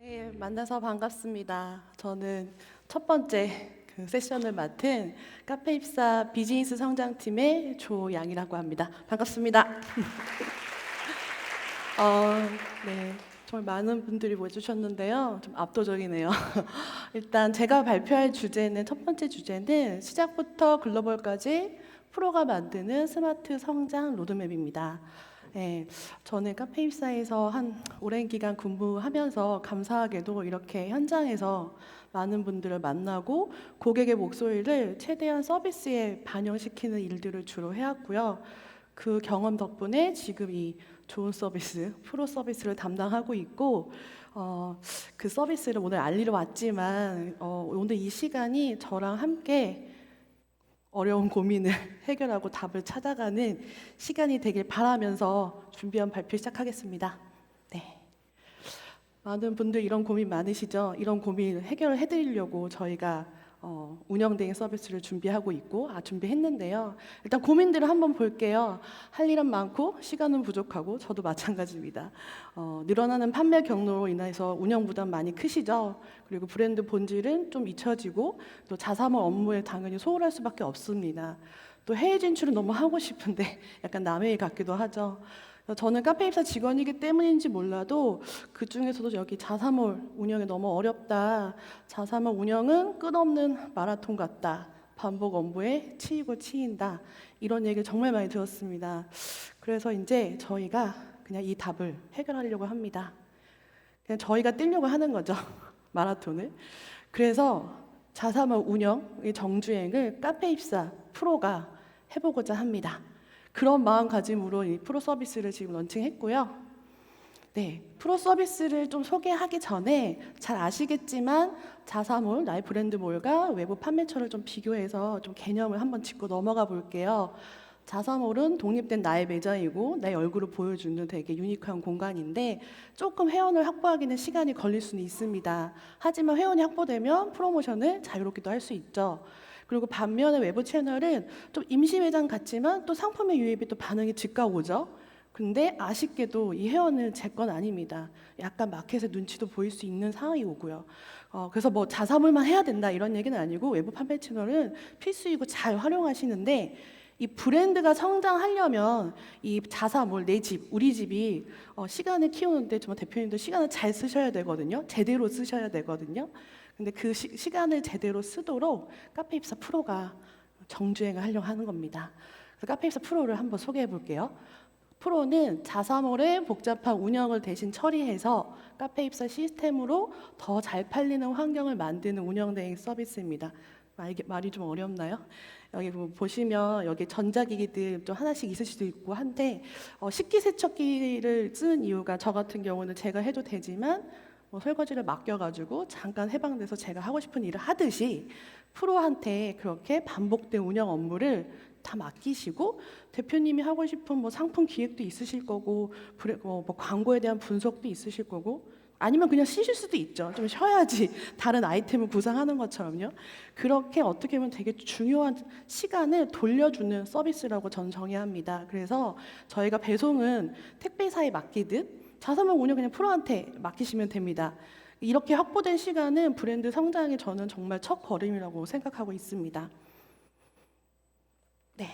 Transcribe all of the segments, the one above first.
네, 만나서 반갑습니다. 저는 첫 번째 그 세션을 맡은 카페 입사 비즈니스 성장팀의 조양이라고 합니다. 반갑습니다. 어, 네, 정말 많은 분들이 모여주셨는데요. 좀 압도적이네요. 일단 제가 발표할 주제는 첫 번째 주제는 시작부터 글로벌까지 프로가 만드는 스마트 성장 로드맵입니다. 네, 저는 카페 입사에서 한 오랜 기간 근무하면서 감사하게도 이렇게 현장에서 많은 분들을 만나고 고객의 목소리를 최대한 서비스에 반영시키는 일들을 주로 해왔고요. 그 경험 덕분에 지금 이 좋은 서비스, 프로 서비스를 담당하고 있고 어, 그 서비스를 오늘 알리러 왔지만 어, 오늘 이 시간이 저랑 함께 어려운 고민을 해결하고 답을 찾아가는 시간이 되길 바라면서 준비한 발표 시작하겠습니다. 네. 많은 분들 이런 고민 많으시죠? 이런 고민 해결을 해드리려고 저희가 어, 운영된 서비스를 준비하고 있고 아 준비했는데요. 일단 고민들을 한번 볼게요. 할 일은 많고 시간은 부족하고 저도 마찬가지입니다. 어, 늘어나는 판매 경로로 인해서 운영 부담 많이 크시죠? 그리고 브랜드 본질은 좀 잊혀지고 또 자사몰 업무에 당연히 소홀할 수밖에 없습니다. 또 해외 진출은 너무 하고 싶은데 약간 남의 일 같기도 하죠. 저는 카페 입사 직원이기 때문인지 몰라도 그 중에서도 여기 자사몰 운영이 너무 어렵다. 자사몰 운영은 끝없는 마라톤 같다. 반복 업무에 치이고 치인다. 이런 얘기를 정말 많이 들었습니다. 그래서 이제 저희가 그냥 이 답을 해결하려고 합니다. 그냥 저희가 뛰려고 하는 거죠. 마라톤을. 그래서 자사몰 운영, 이 정주행을 카페 입사 프로가 해보고자 합니다. 그런 마음가짐으로 이 프로 서비스를 지금 런칭했고요. 네, 프로 서비스를 좀 소개하기 전에 잘 아시겠지만 자사몰, 나의 브랜드몰과 외부 판매처를 좀 비교해서 좀 개념을 한번 짚고 넘어가 볼게요. 자사몰은 독립된 나의 매장이고 내 얼굴을 보여주는 되게 유니크한 공간인데 조금 회원을 확보하기는 시간이 걸릴 수는 있습니다. 하지만 회원이 확보되면 프로모션을 자유롭게도 할 수 있죠. 그리고 반면에 외부 채널은 좀 임시 매장 같지만 또 상품의 유입이 또 반응이 즉각 오죠. 근데 아쉽게도 이 회원은 제 건 아닙니다. 약간 마켓의 눈치도 보일 수 있는 상황이 오고요. 어, 그래서 뭐 자사몰만 해야 된다 이런 얘기는 아니고 외부 판매 채널은 필수이고 잘 활용하시는데 이 브랜드가 성장하려면 이 자사몰 내 집, 우리 집이 어, 시간을 키우는데 정말 대표님도 시간을 잘 쓰셔야 되거든요. 제대로 쓰셔야 되거든요. 근데 그 시, 시간을 제대로 쓰도록 카페 입사 프로가 정주행을 하려고 하는 겁니다. 카페 입사 프로를 한번 소개해 볼게요. 프로는 자사몰의 복잡한 운영을 대신 처리해서 카페 입사 시스템으로 더 잘 팔리는 환경을 만드는 운영 대행 서비스입니다. 말, 말이 좀 어렵나요? 여기 뭐 보시면 여기 전자기기들 또 하나씩 있을 수도 있고 한데 어, 식기세척기를 쓰는 이유가 저 같은 경우는 제가 해도 되지만 뭐 설거지를 맡겨가지고 잠깐 해방돼서 제가 하고 싶은 일을 하듯이 프로한테 그렇게 반복된 운영 업무를 다 맡기시고 대표님이 하고 싶은 뭐 상품 기획도 있으실 거고 브레, 뭐, 뭐 광고에 대한 분석도 있으실 거고 아니면 그냥 쉬실 수도 있죠. 좀 쉬어야지 다른 아이템을 구상하는 것처럼요. 그렇게 어떻게 보면 되게 중요한 시간을 돌려주는 서비스라고 저는 정의합니다. 그래서 저희가 배송은 택배사에 맡기듯 자사몰 운영 그냥 프로한테 맡기시면 됩니다. 이렇게 확보된 시간은 브랜드 성장에 저는 정말 첫 걸음이라고 생각하고 있습니다. 네.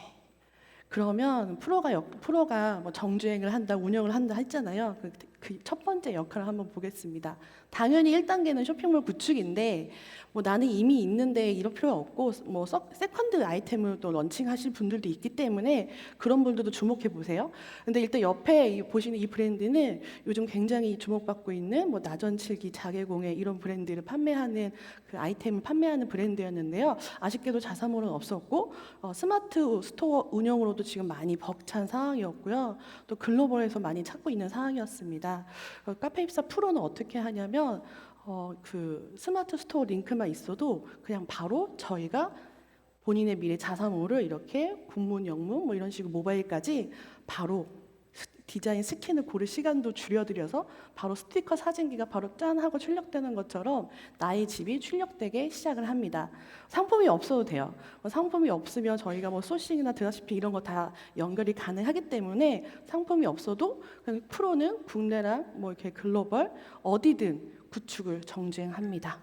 그러면 프로가 역, 프로가 뭐 정주행을 한다, 운영을 한다 했잖아요. 그, 그첫 번째 역할을 한번 보겠습니다. 당연히 1단계는 쇼핑몰 구축인데 뭐 나는 이미 있는데 이럴 필요 없고 뭐 서, 세컨드 아이템을 또 런칭하실 분들도 있기 때문에 그런 분들도 주목해 보세요. 근데 일단 옆에 이, 보시는 이 브랜드는 요즘 굉장히 주목받고 있는 뭐 나전칠기, 자개공예 이런 브랜드를 판매하는 그 아이템을 판매하는 브랜드였는데요. 아쉽게도 자사몰은 없었고 어, 스마트 스토어 운영으로도 지금 많이 벅찬 상황이었고요. 또 글로벌에서 많이 찾고 있는 상황이었습니다. 어, 카페 입사 프로는 어떻게 하냐면 어, 그 스마트 스토어 링크만 있어도 그냥 바로 저희가 본인의 미래 자사몰을 이렇게 군문, 영문 뭐 이런 식으로 모바일까지 바로 디자인 스킨을 고를 시간도 줄여드려서 바로 스티커 사진기가 바로 짠 하고 출력되는 것처럼 나의 집이 출력되게 시작을 합니다. 상품이 없어도 돼요. 뭐 상품이 없으면 저희가 뭐 소싱이나 드랍시핑 이런 거 다 연결이 가능하기 때문에 상품이 없어도 프로는 국내랑 뭐 이렇게 글로벌 어디든 구축을 정주행합니다.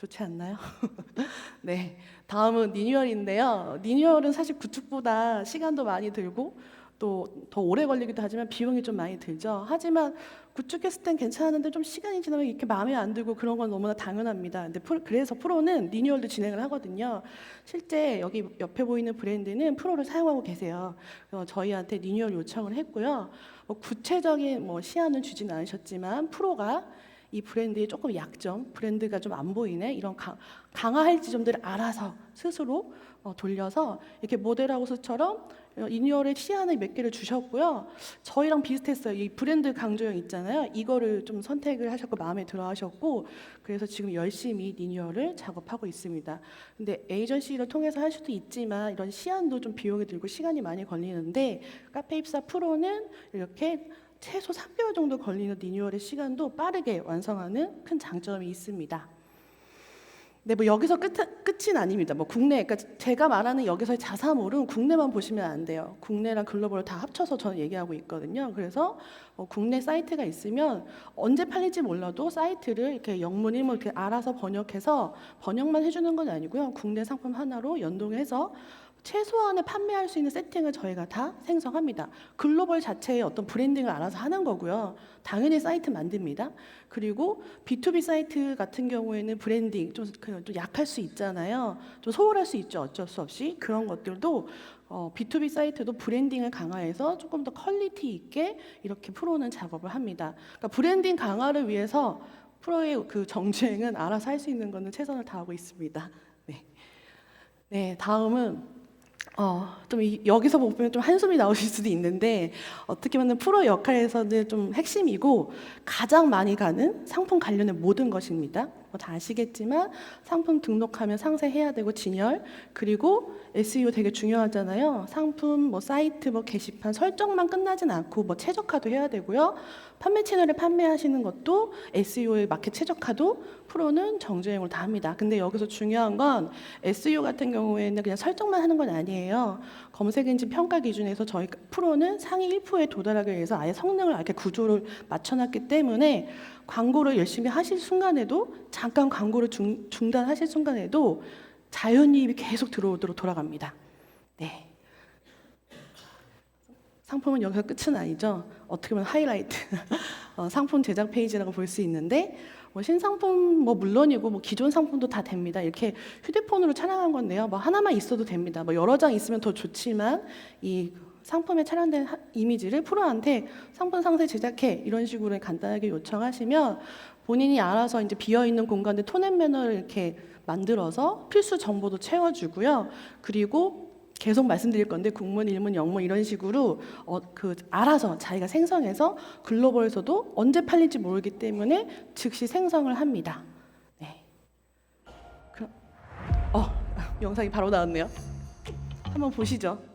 좋지 않나요? 네. 다음은 리뉴얼인데요. 리뉴얼은 사실 구축보다 시간도 많이 들고 또 더 오래 걸리기도 하지만 비용이 좀 많이 들죠. 하지만 구축했을 땐 괜찮은데 좀 시간이 지나면 이렇게 마음에 안 들고 그런 건 너무나 당연합니다. 근데 프로- 그래서 프로는 리뉴얼도 진행을 하거든요. 실제 여기 옆에 보이는 브랜드는 프로를 사용하고 계세요. 저희한테 리뉴얼 요청을 했고요. 뭐 구체적인 뭐 시안은 주지는 않으셨지만 프로가 이 브랜드의 조금 약점, 브랜드가 좀 안 보이네 이런 강, 강화할 지점들을 알아서 스스로 어, 돌려서 이렇게 모델하우스처럼 어, 리뉴얼의 시안을 몇 개를 주셨고요. 저희랑 비슷했어요. 이 브랜드 강조형 있잖아요. 이거를 좀 선택을 하셨고 마음에 들어 하셨고 그래서 지금 열심히 리뉴얼을 작업하고 있습니다. 근데 에이전시를 통해서 할 수도 있지만 이런 시안도 좀 비용이 들고 시간이 많이 걸리는데 카페 입사 프로는 이렇게 최소 3개월 정도 걸리는 리뉴얼의 시간도 빠르게 완성하는 큰 장점이 있습니다. 네, 뭐 여기서 끝, 끝은 아닙니다. 뭐 국내, 그러니까 제가 말하는 여기서의 자사몰은 국내만 보시면 안 돼요. 국내랑 글로벌 다 합쳐서 저는 얘기하고 있거든요. 그래서 어, 국내 사이트가 있으면 언제 팔릴지 몰라도 사이트를 이렇게 영문 일문 이렇게 알아서 번역해서 번역만 해주는 건 아니고요. 국내 상품 하나로 연동해서 최소한의 판매할 수 있는 세팅을 저희가 다 생성합니다. 글로벌 자체의 어떤 브랜딩을 알아서 하는 거고요. 당연히 사이트 만듭니다. 그리고 B2B 사이트 같은 경우에는 브랜딩 좀, 그좀 약할 수 있잖아요. 좀 소홀할 수 있죠. 어쩔 수 없이 그런 것들도 어, B2B 사이트도 브랜딩을 강화해서 조금 더 퀄리티 있게 이렇게 프로는 작업을 합니다. 그러니까 브랜딩 강화를 위해서 프로의 그 정주행은 알아서 할 수 있는 거는 최선을 다하고 있습니다. 네, 네 다음은 어, 좀 이- 여기서 보면 좀 한숨이 나오실 수도 있는데 어떻게 보면 프로 역할에서는 좀 핵심이고 가장 많이 가는 상품 관련의 모든 것입니다. 뭐 다 아시겠지만 상품 등록하면 상세해야 되고 진열 그리고 SEO 되게 중요하잖아요. 상품 뭐 사이트 뭐 게시판 설정만 끝나진 않고 뭐 최적화도 해야 되고요. 판매 채널에 판매하시는 것도 SEO에 맞게 최적화도 프로는 정주행으로 다 합니다. 근데 여기서 중요한 건 SEO 같은 경우에는 그냥 설정만 하는 건 아니에요. 검색 엔진 평가 기준에서 저희 프로는 상위 1%에 도달하기 위해서 아예 성능을 이렇게 구조를 맞춰놨기 때문에 광고를 열심히 하실 순간에도 잠깐 광고를 중, 중단하실 순간에도 자연이입이 계속 들어오도록 돌아갑니다. 네. 상품은 여기서 끝은 아니죠. 어떻게 보면 하이라이트. 어, 상품 제작 페이지라고 볼 수 있는데 뭐 신상품 뭐 물론이고 뭐 기존 상품도 다 됩니다. 이렇게 휴대폰으로 촬영한 건데요. 뭐 하나만 있어도 됩니다. 뭐 여러 장 있으면 더 좋지만 이 상품에 하- 이미지를 프로한테 상품 상세 제작해 이런 식으로 간단하게 요청하시면 본인이 알아서 이제 비어 있는 공간에 톤앤 매너를 이렇게 만들어서 필수 정보도 채워주고요. 그리고 계속 말씀드릴 건데 국문, 일문, 영문 이런 식으로 어, 그 알아서 자기가 생성해서 글로벌에서도 언제 팔릴지 모르기 때문에 즉시 생성을 합니다. 네. 그럼 어 영상이 바로 나왔네요. 한번 보시죠.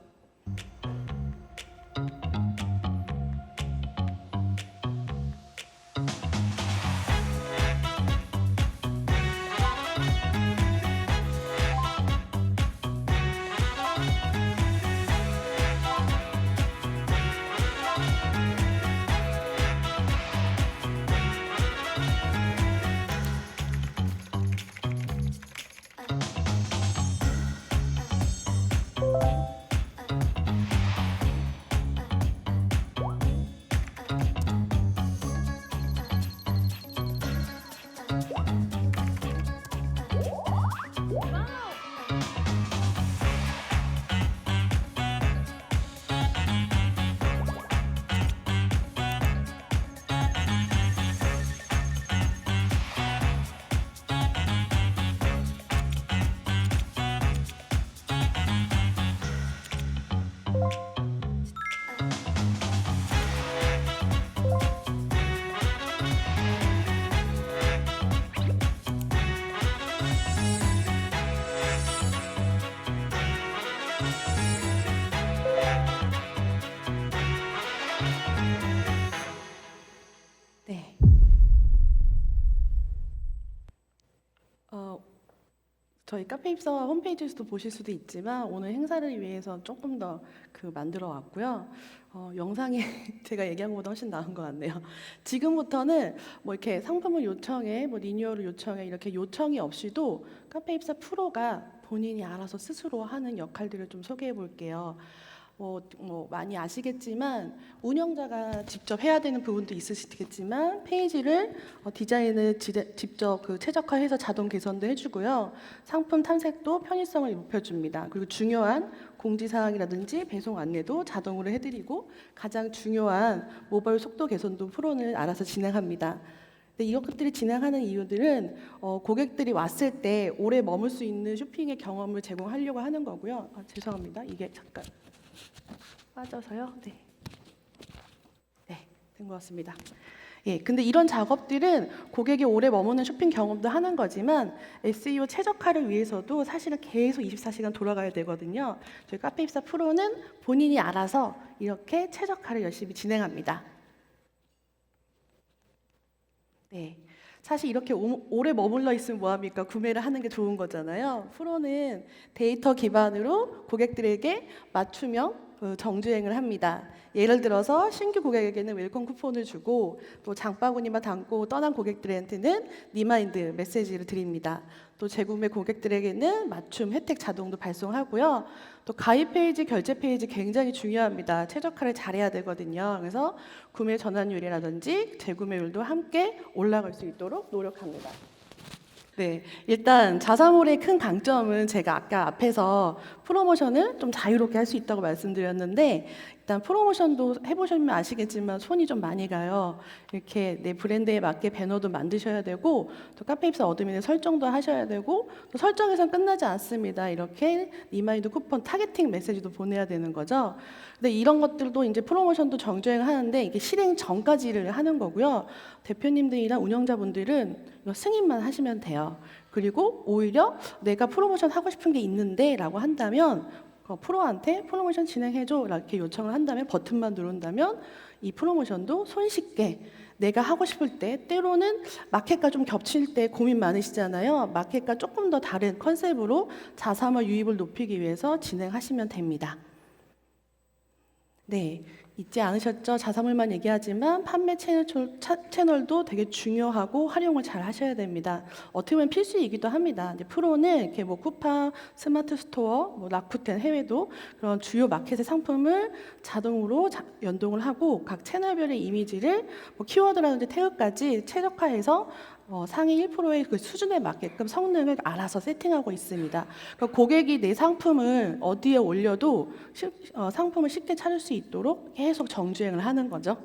저희 카페 입사 홈페이지에서도 보실 수도 있지만 오늘 행사를 위해서 조금 더 그 만들어 왔고요. 어, 영상이 제가 얘기한 것보다 훨씬 나은 것 같네요. 지금부터는 뭐 이렇게 상품을 요청해, 뭐 리뉴얼을 요청해 이렇게 요청이 없이도 카페 입사 프로가 본인이 알아서 스스로 하는 역할들을 좀 소개해 볼게요. 뭐, 뭐 많이 아시겠지만 운영자가 직접 해야 되는 부분도 있으시겠지만 페이지를 어, 디자인을 지- 직접 그 최적화해서 자동 개선도 해주고요. 상품 탐색도 편의성을 높여줍니다. 그리고 중요한 공지사항이라든지 배송 안내도 자동으로 해드리고 가장 중요한 모바일 속도 개선도 프로는 알아서 진행합니다. 근데 이런 것들이 진행하는 이유들은 어, 고객들이 왔을 때 오래 머물 수 있는 쇼핑의 경험을 제공하려고 하는 거고요. 아, 죄송합니다. 이게 잠깐 빠져서요. 네. 네, 된 것 같습니다. 예, 근데 이런 작업들은 고객이 오래 머무는 쇼핑 경험도 하는 거지만 SEO 최적화를 위해서도 사실은 계속 24시간 돌아가야 되거든요. 저희 카페 입사 프로는 본인이 알아서 이렇게 최적화를 열심히 진행합니다. 네. 사실 이렇게 오, 오래 머물러 있으면 뭐합니까? 구매를 하는 게 좋은 거잖아요. 프로는 데이터 기반으로 고객들에게 맞춤형 그 정주행을 합니다. 예를 들어서 신규 고객에게는 웰컴 쿠폰을 주고 또 장바구니만 담고 떠난 고객들한테는 리마인드 메시지를 드립니다. 또 재구매 고객들에게는 맞춤 혜택 자동도 발송하고요. 또 가입 페이지, 결제 페이지 굉장히 중요합니다. 최적화를 잘해야 되거든요. 그래서 구매 전환율이라든지 재구매율도 함께 올라갈 수 있도록 노력합니다. 네, 일단 자사몰의 큰 강점은 제가 아까 앞에서 프로모션을 좀 자유롭게 할 수 있다고 말씀드렸는데 일단 프로모션도 해보시면 아시겠지만 손이 좀 많이 가요. 이렇게 내 브랜드에 맞게 배너도 만드셔야 되고 또 카페 입사 어드민의 설정도 하셔야 되고 또 설정에선 끝나지 않습니다. 이렇게 리마인드 쿠폰 타겟팅 메시지도 보내야 되는 거죠. 근데 이런 것들도 이제 프로모션도 정주행 하는데 이게 실행 전까지 를 하는 거고요. 대표님들이나 운영자분들은 이거 승인만 하시면 돼요. 그리고 오히려 내가 프로모션 하고 싶은 게 있는데라고 한다면 어, 프로한테 프로모션 진행해줘 이렇게 요청을 한다면 버튼만 누른다면 이 프로모션도 손쉽게 내가 하고 싶을 때 때로는 마켓과 좀 겹칠 때 고민 많으시잖아요. 마켓과 조금 더 다른 컨셉으로 자사몰 유입을 높이기 위해서 진행하시면 됩니다. 네, 잊지 않으셨죠? 자사몰만 얘기하지만 판매 채널, 차- 채널도 되게 중요하고 활용을 잘 하셔야 됩니다. 어떻게 보면 필수이기도 합니다. 이제 프로는 이렇게 뭐 쿠팡, 스마트 스토어, 뭐 라쿠텐 해외도 그런 주요 마켓의 상품을 자동으로 자- 연동을 하고 각 채널별의 이미지를 뭐 키워드라든지 태그까지 최적화해서 어, 상위 1%의 그 수준에 맞게끔 성능을 알아서 세팅하고 있습니다. 그러니까 고객이 내 상품을 어디에 올려도 쉽- 어, 상품을 쉽게 찾을 수 있도록 계속 정주행을 하는 거죠.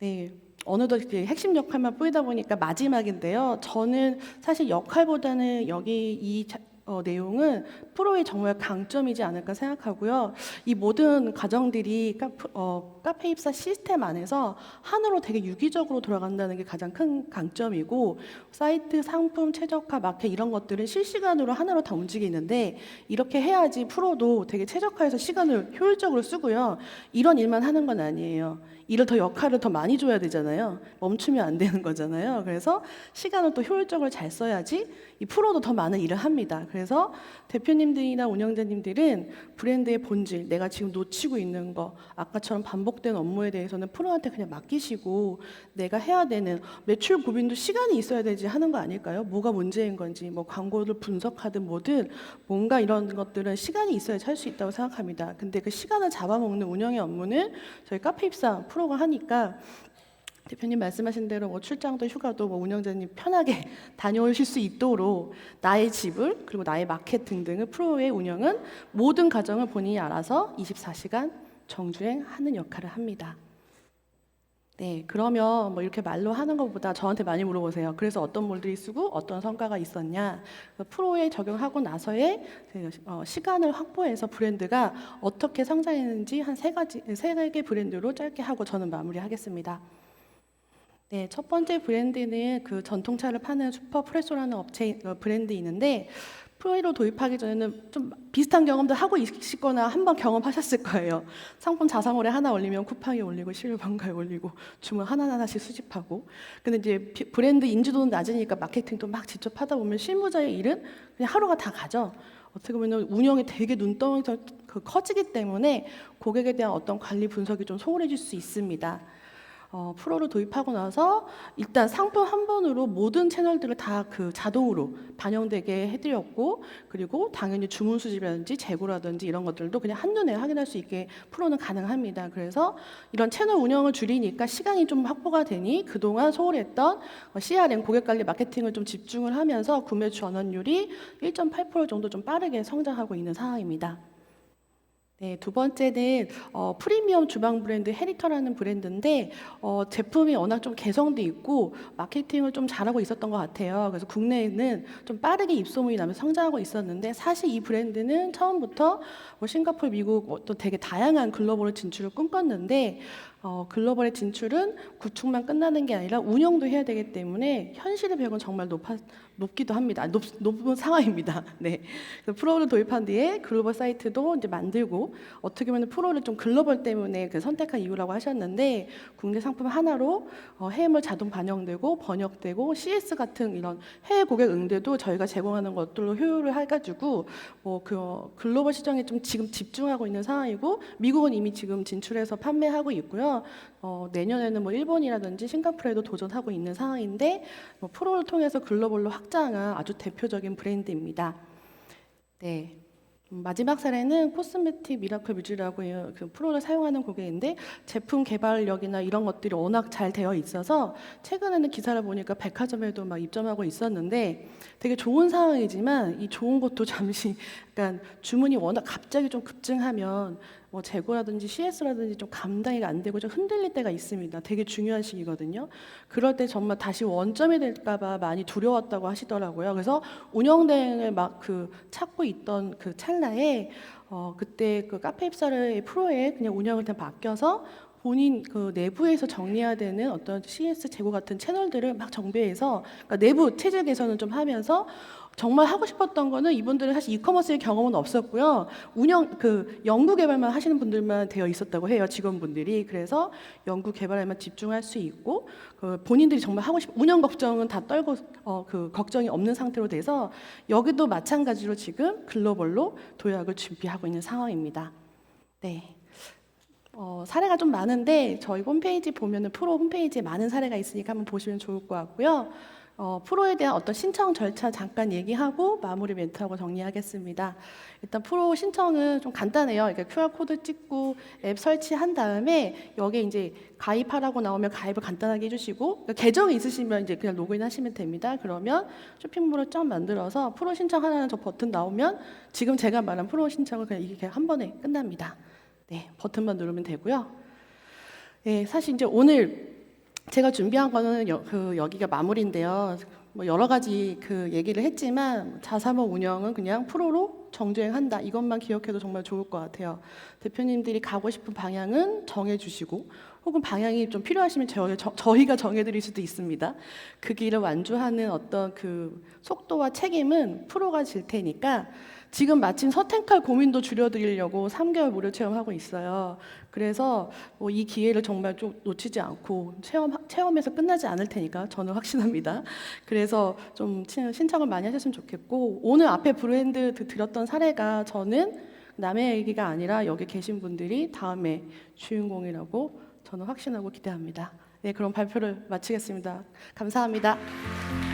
네. 어느덧 이렇게 핵심 역할만 뿌리다 보니까 마지막인데요. 저는 사실 역할보다는 여기 이 자- 어, 내용은 프로의 정말 강점이지 않을까 생각하고요. 이 모든 과정들이 카페, 어, 카페 입사 시스템 안에서 하나로 되게 유기적으로 돌아간다는 게 가장 큰 강점이고 사이트 상품 최적화 마켓 이런 것들은 실시간으로 하나로 다 움직이는데 이렇게 해야지 프로도 되게 최적화해서 시간을 효율적으로 쓰고요. 이런 일만 하는 건 아니에요. 일을 더 역할을 더 많이 줘야 되잖아요. 멈추면 안 되는 거잖아요. 그래서 시간을 또 효율적으로 잘 써야지 이 프로도 더 많은 일을 합니다. 그래서 대표님들이나 운영자님들은 브랜드의 본질, 내가 지금 놓치고 있는 거, 아까처럼 반복된 업무에 대해서는 프로한테 그냥 맡기시고 내가 해야 되는 매출 고민도 시간이 있어야 되지 하는 거 아닐까요? 뭐가 문제인 건지, 뭐 광고를 분석하든 뭐든 뭔가 이런 것들은 시간이 있어야지 할 수 있다고 생각합니다. 근데 그 시간을 잡아먹는 운영의 업무는 저희 카페 입사 프로가 하니까 대표님 말씀하신 대로 뭐 출장도 휴가도 뭐 운영자님 편하게 다녀오실 수 있도록 나의 지불 그리고 나의 마켓 등등을 프로의 운영은 모든 과정을 본인이 알아서 24시간 정주행하는 역할을 합니다. 네, 그러면 뭐 이렇게 말로 하는 것보다 저한테 많이 물어보세요. 그래서 어떤 몰들이 쓰고 어떤 성과가 있었냐. 그 프로에 적용하고 나서의 그, 어, 시간을 확보해서 브랜드가 어떻게 성장했는지 한 세 가지, 세 개 브랜드로 짧게 하고 저는 마무리하겠습니다. 네, 첫 번째 브랜드는 그 전통차를 파는 슈퍼 프레소라는 업체 어, 브랜드 있는데 프로이로 도입하기 전에는 좀 비슷한 경험도 하고 있으시거나 한번 경험하셨을 거예요. 상품 자사몰에 하나 올리면 쿠팡에 올리고 실버방가에 올리고 주문 하나하나씩 수집하고. 근데 이제 비- 브랜드 인지도는 낮으니까 마케팅도 막 직접 하다 보면 실무자의 일은 그냥 하루가 다 가죠. 어떻게 보면 운영이 되게 눈덩이 그 커지기 때문에 고객에 대한 어떤 관리 분석이 좀 소홀해질 수 있습니다. 어, 프로를 도입하고 나서 일단 상품 한 번으로 모든 채널들을 다 그 자동으로 반영되게 해드렸고 그리고 당연히 주문 수집이라든지 재고라든지 이런 것들도 그냥 한눈에 확인할 수 있게 프로는 가능합니다. 그래서 이런 채널 운영을 줄이니까 시간이 좀 확보가 되니 그동안 소홀했던 어, CRM 고객 관리 마케팅을 좀 집중을 하면서 구매 전환율이 1.8% 정도 좀 빠르게 성장하고 있는 상황입니다. 네, 두 번째는 어, 프리미엄 주방 브랜드 헤리터라는 브랜드인데 어, 제품이 워낙 좀 개성도 있고 마케팅을 좀 잘하고 있었던 것 같아요. 그래서 국내에는 좀 빠르게 입소문이 나면서 성장하고 있었는데 사실 이 브랜드는 처음부터 뭐 싱가포르, 미국 뭐 또 되게 다양한 글로벌 진출을 꿈꿨는데 어, 글로벌의 진출은 구축만 끝나는 게 아니라 운영도 해야 되기 때문에 현실의 벽은 정말 높아, 높기도 합니다. 높, 높은 상황입니다. 네. 프로를 도입한 뒤에 글로벌 사이트도 이제 만들고 어떻게 보면 프로를 좀 글로벌 때문에 그 선택한 이유라고 하셨는데 국내 상품 하나로 어, 해외물 자동 반영되고 번역되고 CS 같은 이런 해외 고객 응대도 저희가 제공하는 것들로 효율을 해가지고 뭐 그 글로벌 시장에 좀 지금 집중하고 있는 상황이고 미국은 이미 지금 진출해서 판매하고 있고요. 어, 내년에는 뭐 일본이라든지 싱가포르에도 도전하고 있는 상황인데 뭐 프로를 통해서 글로벌로 확장한 아주 대표적인 브랜드입니다. 네. 음, 마지막 사례는 코스메틱 미라클 뮤즈라고. 그 프로를 사용하는 고객인데 제품 개발력이나 이런 것들이 워낙 잘 되어 있어서 최근에는 기사를 보니까 백화점에도 막 입점하고 있었는데 되게 좋은 상황이지만 이 좋은 것도 잠시 약간 주문이 워낙 갑자기 좀 급증하면 뭐 재고라든지 CS라든지 좀 감당이 안 되고 좀 흔들릴 때가 있습니다. 되게 중요한 시기거든요. 그럴 때 정말 다시 원점이 될까봐 많이 두려웠다고 하시더라고요. 그래서 운영 대행을 막 그 찾고 있던 그 찰나에 어 그때 그 카페 입사를 프로에 그냥 운영을 다 바뀌어서 본인 그 내부에서 정리해야 되는 어떤 CS 재고 같은 채널들을 막 정비해서 그러니까 내부 체질 개선을 좀 하면서 정말 하고 싶었던 거는 이분들은 사실 이커머스의 경험은 없었고요. 운영 그 연구 개발만 하시는 분들만 되어 있었다고 해요. 직원분들이. 그래서 연구 개발에만 집중할 수 있고 그 본인들이 정말 하고 싶 운영 걱정은 다 떨고 어 그 걱정이 없는 상태로 돼서 여기도 마찬가지로 지금 글로벌로 도약을 준비하고 있는 상황입니다. 네. 어, 사례가 좀 많은데 저희 홈페이지 보면은 프로 홈페이지에 많은 사례가 있으니까 한번 보시면 좋을 것 같고요. 어, 프로에 대한 어떤 신청 절차 잠깐 얘기하고 마무리 멘트하고 정리하겠습니다. 일단 프로 신청은 좀 간단해요. 그러니까 QR 코드 찍고 앱 설치한 다음에 여기 이제 가입하라고 나오면 가입을 간단하게 해주시고 그러니까 계정이 있으시면 이제 그냥 로그인 하시면 됩니다. 그러면 쇼핑몰을 쫙 만들어서 프로 신청하라는 저 버튼 나오면 지금 제가 말한 프로 신청을 그냥 이게 한 번에 끝납니다. 네, 버튼만 누르면 되고요. 네, 사실 이제 오늘 제가 준비한 거는 여, 그 여기가 마무리인데요. 뭐 여러 가지 그 얘기를 했지만 자사모 운영은 그냥 프로로 정주행한다. 이것만 기억해도 정말 좋을 것 같아요. 대표님들이 가고 싶은 방향은 정해주시고 혹은 방향이 좀 필요하시면 저, 저, 저희가 정해드릴 수도 있습니다. 그 길을 완주하는 어떤 그 속도와 책임은 프로가 질 테니까 지금 마침 서텐칼 고민도 줄여드리려고 3개월 무료 체험하고 있어요. 그래서 뭐 이 기회를 정말 좀 놓치지 않고 체험 체험에서 끝나지 않을 테니까 저는 확신합니다. 그래서 좀 친- 신청을 많이 하셨으면 좋겠고 오늘 앞에 브랜드 드- 드렸던 사례가 저는 남의 얘기가 아니라 여기 계신 분들이 다음에 주인공이라고 저는 확신하고 기대합니다. 네, 그럼 발표를 마치겠습니다. 감사합니다.